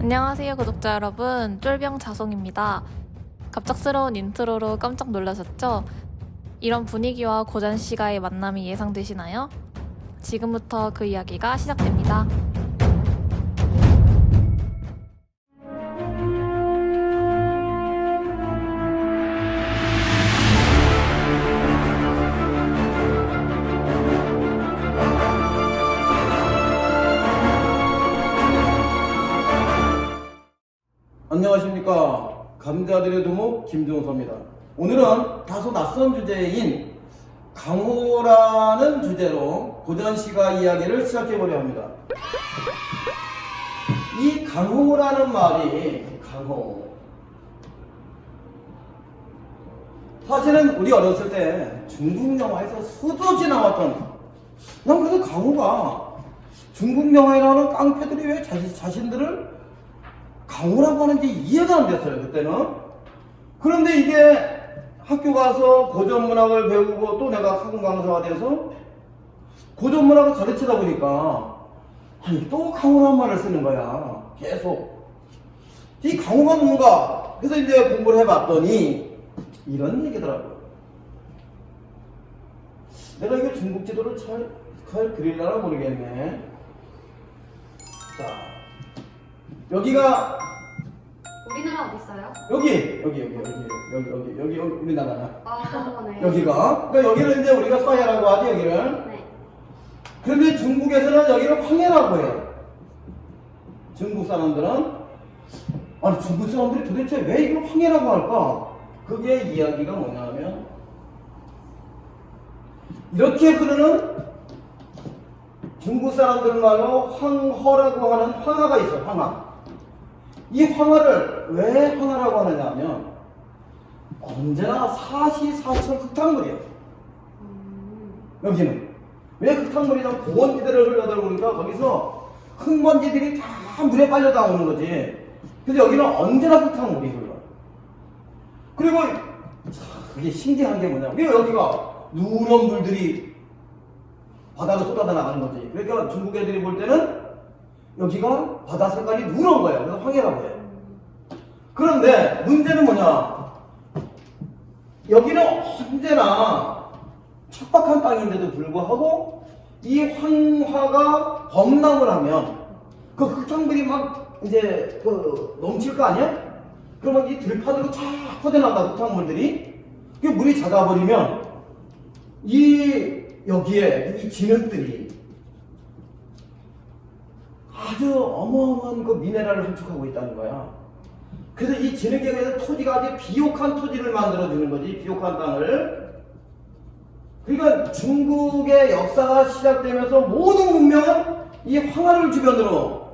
안녕하세요, 구독자 여러분. 쫄병 자송입니다. 갑작스러운 인트로로 깜짝 놀라셨죠? 이런 분위기와 고전 씨가의 만남이 예상되시나요? 지금부터 그 이야기가 시작됩니다. 감자들의 두목 김종서입니다. 오늘은 다소 낯선 주제인 강호라는 주제로 고전시가 이야기를 시작해보려 합니다. 이 강호라는 말이 강호. 사실은 우리 어렸을 때 중국 영화에서 수도 없이 나왔던 난 그래서 강호가 중국 영화에 나오는 깡패들이 왜 자신, 자신들을 강호라고 하는지 이해가 안 됐어요, 그때는. 그런데 이게 학교 가서 고전 문학을 배우고 또 내가 학원 강사가 돼서 고전 문학을 가르치다 보니까 아니, 또 강호란 말을 쓰는 거야. 계속. 이 강호가 뭔가. 그래서 이제 공부를 해봤더니 이런 얘기더라고요. 내가 이거 중국 지도를 잘, 잘 그릴려나 모르겠네. 자, 여기가 우리나라 어디 있어요? 여기 여기 여기 여기 여기 여기 여기 여기 우리나라야. 아. 여기가 그러니까 여기를 이제 우리가 서해라고 하지 여기를. 네. 그런데 중국에서는 여기를 황해라고 해요. 중국 사람들은 아니 중국 사람들이 도대체 왜 이걸 황해라고 할까? 그게 이야기가 뭐냐면 이렇게 흐르는 중국 사람들 말로 황허라고 하는 황하가 있어 황하. 이 황하를 왜 황하라고 하느냐 하면 언제나 사시사철 흙탕물이야. 음, 여기는. 왜 흙탕물이냐? 고원지대를 흘러들고 그러니까 거기서 흙먼지들이 다 물에 빨려 나오는 거지. 그래서 여기는 언제나 흙탕물이 흘러. 그리고 참 그게 신기한 게 뭐냐? 왜 여기가 누런 물들이 바다로 쏟아져 나가는 거지. 그러니까 중국 애들이 볼 때는 여기가 바다 색깔이 누런 거야 그래서 황해라고 해 그런데 문제는 뭐냐? 여기는 언제나 척박한 땅인데도 불구하고 이 황화가 범람을 하면 그 흙탕물이 막 이제 그 넘칠 거 아니야? 그러면 이 들판으로 쫙 퍼져나가 흙탕물들이. 그 물이 잦아버리면 이 여기에 이 진흙들이 아주 어마어마한 그 미네랄을 함축하고 있다는 거야. 그래서 이 진흙에 의해서 토지가 아주 비옥한 토지를 만들어주는 거지, 비옥한 땅을. 그러니까 중국의 역사가 시작되면서 모든 문명은 이 황하를 주변으로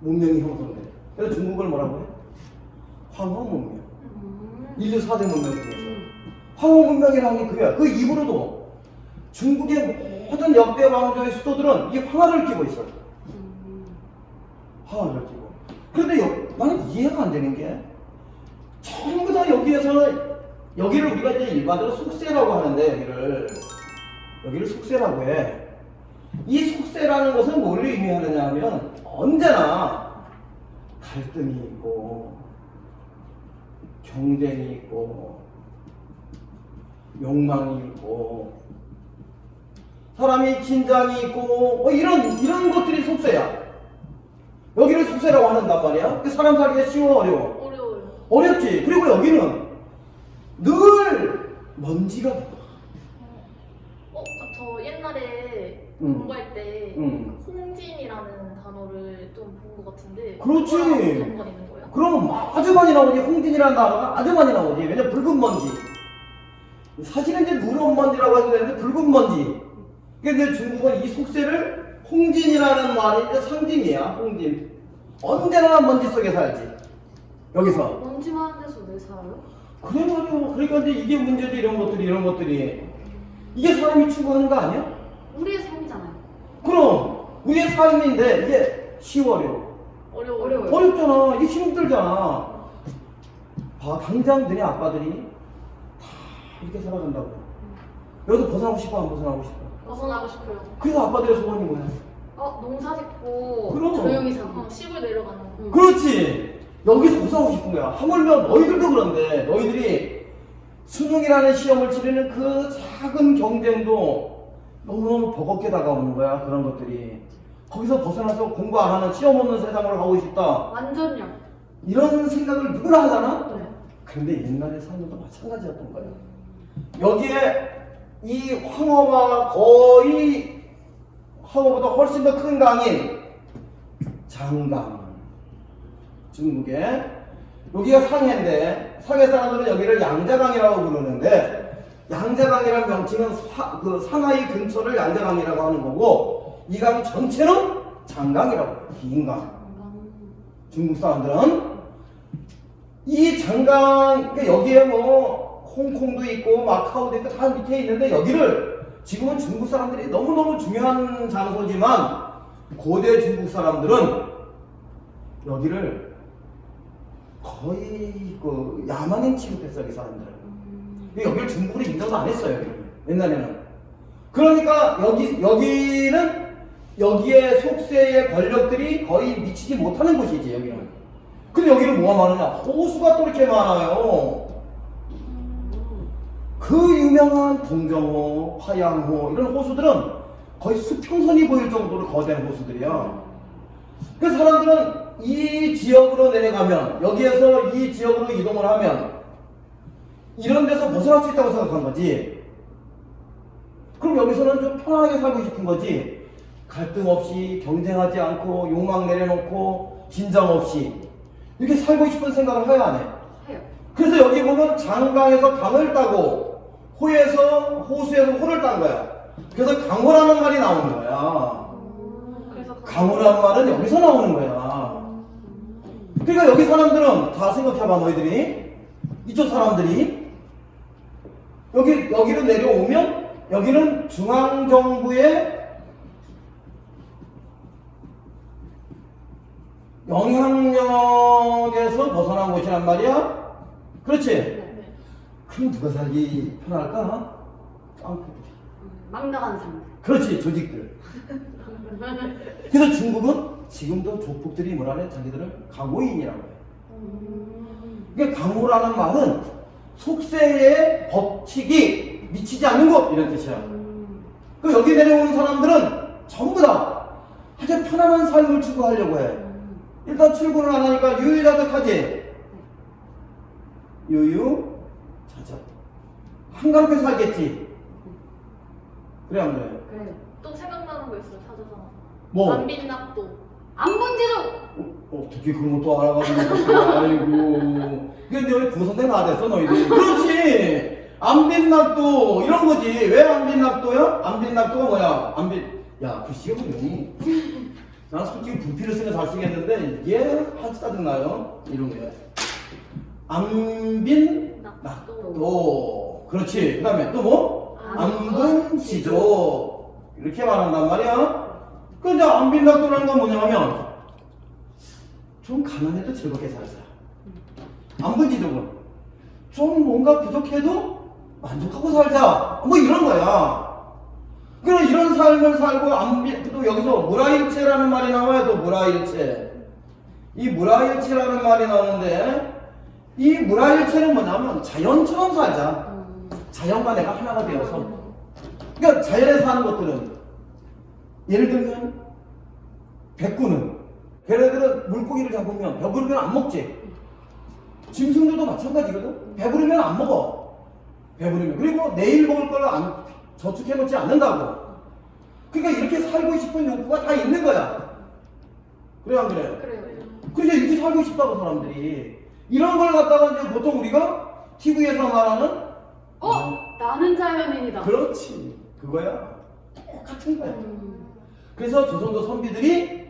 문명이 형성돼. 그래서 중국을 뭐라고 해? 황허 문명. 음, 인류 4대 문명 중에서. 음, 황허 문명이라는 게 그거야. 그 이후로도 중국의 모든 역대 왕조의 수도들은 이 황하를 끼고 있어. 음, 끼고. 그런데 여- 나는 이해가 안 되는 게 전부 다 여기에서는 여기를 우리가 이제 일반적으로 속세라고 하는데 여기를 여기를 속세라고 해. 이 속세라는 것은 뭘 의미하느냐 하면 언제나 갈등이 있고 경쟁이 있고 욕망이 있고 사람이 긴장이 있고 뭐 이런 이런 것들이 속세야. 여기를 속세라고 하는단 말이야. 그 사람 살기가 쉬워 어려워. 어려워요. 어렵지. 그리고 여기는 늘 먼지가 어, 저 옛날에 응. 공부할 때 응. 홍진이라는 단어를 좀 본 것 같은데 그렇지. 그거랑 상관 있는 거예요? 그럼 아주 많이 나오지. 홍진이라는 단어가 아주 많이 나오지. 왜냐 붉은 먼지. 사실은 이제 누런 먼지라고 해도 되는데 붉은 먼지. 근데 중국은 이 속세를 홍진이라는 말이 이제 상징이야. 홍진. 언제나 먼지 속에 살지. 여기서. 먼지 많은 데서 왜 살아요? 그래 말이야. 그러니까 이제 이게 문제지 이런 것들이 이런 것들이. 이게 사람이 추구하는 거 아니야? 우리의 삶이잖아요. 그럼 우리의 삶인데 이게 쉬워요. 어려워요. 어려워요. 어렵잖아. 이게 힘들잖아. 봐, 당장 너네 아빠들이 다 이렇게 살아간다고. 여기서 벗어나고 싶어, 안 벗어나고 싶어? 벗어나고 싶어요. 그래서 아빠들의 소원이 뭐야? 어 농사 짓고 그럼. 조용히 사고. 어, 시골 내려가는 거. 응. 그렇지. 여기서 벗어나고 싶은 거야. 하물며 너희들도 그런데 너희들이 수능이라는 시험을 치르는 그 작은 경쟁도 너무너무 버겁게 다가오는 거야. 그런 것들이. 거기서 벗어나서 공부 안 하는 시험 없는 세상으로 가고 싶다. 완전요. 이런 생각을 누구나 하잖아? 네. 근데 옛날의 삶도 마찬가지였던 거야. 여기에 이 황허가 거의 황허보다 훨씬 더 큰 강인 장강 중국에 여기가 상해인데 상해 사람들은 여기를 양자강이라고 부르는데 양자강이라는 명칭은 사- 그 상하이 근처를 양자강이라고 하는 거고 이 강 전체는 장강이라고 해요. 긴 강. 중국 사람들은 이 장강 그러니까 여기에 뭐 홍콩도 있고 마카오도 있고 다 밑에 있는데 여기를 지금은 중국 사람들이 너무너무 중요한 장소지만 고대 중국 사람들은 여기를 거의 그 야만인 취급했어요 이 사람들은. 근데 여기를 중국으로 인정도 안 했어요 여기를. 옛날에는. 그러니까 여기 여기는 여기에 속세의 권력들이 거의 미치지 못하는 곳이지 여기는. 근데 여기는 뭐가 많으냐? 호수가 또 이렇게 많아요 그 유명한 동정호, 화양호 이런 호수들은 거의 수평선이 보일 정도로 거대한 호수들이야. 그 사람들은 이 지역으로 내려가면 여기에서 이 지역으로 이동을 하면 이런 데서 벗어날 수 있다고 생각한 거지. 그럼 여기서는 좀 편안하게 살고 싶은 거지. 갈등 없이 경쟁하지 않고 욕망 내려놓고 긴장 없이 이렇게 살고 싶은 생각을 해야 안 해. 해요. 그래서 여기 보면 장강에서 강을 따고 호에서 호수에서 호를 딴 거야. 그래서 강호라는 말이 나오는 거야. 그래서 강호라는 말은 여기서 나오는 거야. 그러니까 여기 사람들은 다 생각해봐 너희들이 이쪽 사람들이 여기 여기로 내려오면 여기는 중앙 정부의 영향력에서 벗어난 곳이란 말이야. 그렇지? 네. 그럼 누가 살기 편할까? 깡패. 음, 막 나간 상태. 그렇지 조직들. 그래서 중국은 지금도 조폭들이 뭐라래 자기들은 강호인이라고 해. 이게 강호라는 말은 속세의 법칙이 미치지 않는 곳 이런 뜻이야. 그 여기 내려오는 사람들은 전부 다 아주 편안한 삶을 추구하려고 해. 일단 출근을 안 하니까 유유자적하지. 유유 자적. 한가롭게 살겠지. 그래 안 그래? 그래요. 또 생각나는 거 있어요 찾아서. 뭐? 안빈낙도. 안본지도 어, 어떻게 그런 것도 알아가지고 그래, 아이고 근데 왜 구성대 다 됐어 너희들 그렇지 안빈낙도 이런 거지 왜 안빈낙도야? 안빈낙도가 뭐야 안빈 야 글씨가 뭐니 난 솔직히 부피를 쓰면 잘 쓰겠는데 이게 아주 짜증나요 이런 게 안빈낙도 그렇지 그 다음에 또 뭐? 안분지조 이렇게 말한단 말이야 그 이제 안빈낙도라는 건 뭐냐면 좀 가난해도 즐겁게 살자. 안분지족은 좀 뭔가 부족해도 만족하고 살자. 뭐 이런 거야. 그럼 이런 삶을 살고 안빈 또 여기서 무라일체라는 말이 나와요. 또 무라일체. 이 무라일체라는 말이 나오는데 이 무라일체는 뭐냐면 자연처럼 살자. 자연과 내가 하나가 되어서. 그러니까 자연에 사는 것들은 예를 들면 백구는 걔네들은 물고기를 잡으면 배부르면 안 먹지. 짐승들도 마찬가지거든. 배부르면 안 먹어. 배부르면 그리고 내일 먹을 걸 안 저축해 놓지 않는다고. 그러니까 이렇게 살고 싶은 욕구가 다 있는 거야. 그래 안 그래? 그래요. 그래서 이렇게 살고 싶다고 사람들이 이런 걸 갖다가 이제 보통 우리가 TV에서 말하는 어 나는 자연인이다. 그렇지 그거야 똑같은 거야. 음. 그래서 조선조 선비들이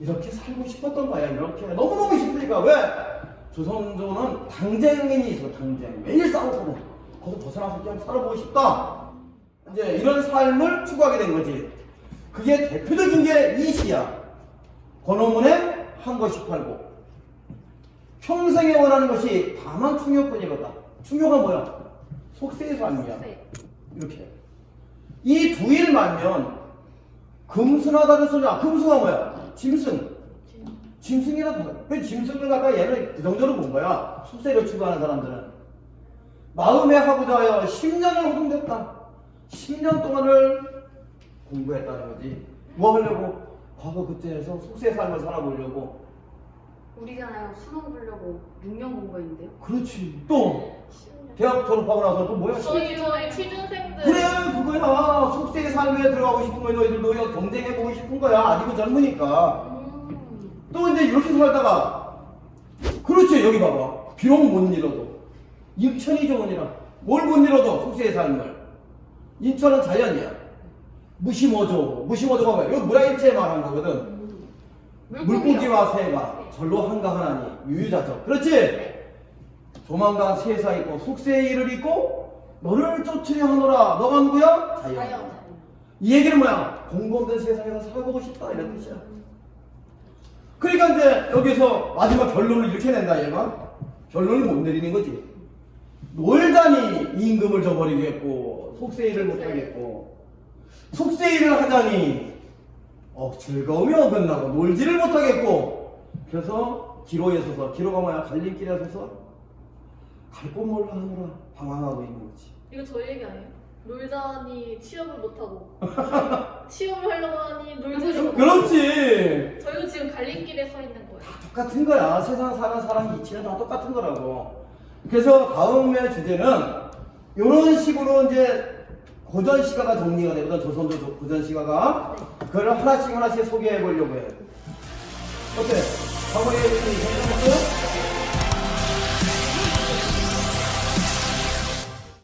이렇게 살고 싶었던 거야. 이렇게 너무너무 힘드니까 왜? 조선조는 당쟁인이 있어. 당쟁 매일 싸우거든. 거기서 벗어나서 그냥 살아보고 싶다. 이제 이런 삶을 추구하게 된 거지. 그게 대표적인 게 이 시야. 권호문의 한 것이 팔고 평생에 원하는 것이 다만 충효뿐이로다. 충효가 뭐야? 속세의 삶이야. 네. 이렇게 이 두일 말면 금순하다는 소리야. 금수가 뭐야? 짐승. 짐승이라 부르. 그 짐승을 갖다 얘는 그 정도로 본 거야. 속세를 추구하는 사람들은. 마음에 하고자 하여 10년을 호동됐다. 10년 동안을 공부했다는 거지. 뭐 하려고? 과거 그때에서 속세 삶을 살아보려고. 우리잖아요. 수능 보려고 6년 공부했는데요. 그렇지. 또 대학 졸업하고 나서 또 뭐야? 저희 저희 취준생들. 그래 그거야. 속세의 삶에 들어가고 싶은 거야 너희들 너희가 경쟁해보고 싶은 거야. 아직은 젊으니까. 음. 또 이제 이렇게 살다가 그렇지 여기 봐봐. 비록 못 잃어도. 인천이 좋으니라 뭘 못 잃어도 속세의 삶을. 인천은 자연이야. 무심어조. 무심어조가 뭐야? 이거 물화일체에 말한 거거든. 물고기와 새가 절로 한가하나니 유유자적. 그렇지 조만간 세상 있고 속세의 일을 잊고 너를 쫓으려 하노라. 너가 누구야? 자연 이 얘기는 뭐야? 공공된 세상에서 살아보고 싶다. 이런 뜻이야. 그러니까 이제 여기서 마지막 결론을 이렇게 낸다 얘가. 결론을 못 내리는 거지. 놀자니 임금을 저버리겠고 속세일을 못하겠고. 속세일을 하자니 어, 즐거움이 어긋나고 놀지를 못하겠고. 그래서 기로에 서서 기로가 뭐야? 갈림길에 서서 갈곳 몰라 하느라 방황하고 있는 거지. 이거 저희 얘기 아니에요? 놀자니 취업을 못하고. 취업을 하려고 하니 놀지를 못하고. 그렇지. 저희도 지금 갈림길에 서 있는 거예요. 똑같은 거야. 세상 사는 사람 이치는 다 똑같은 거라고. 그래서 다음의 주제는 이런 식으로 이제 고전 시가가 정리가 되거든. 조선조 조- 고전 시가가. 그걸 하나씩 하나씩 소개해 보려고 해요 어때? 과거에 괜찮았어요?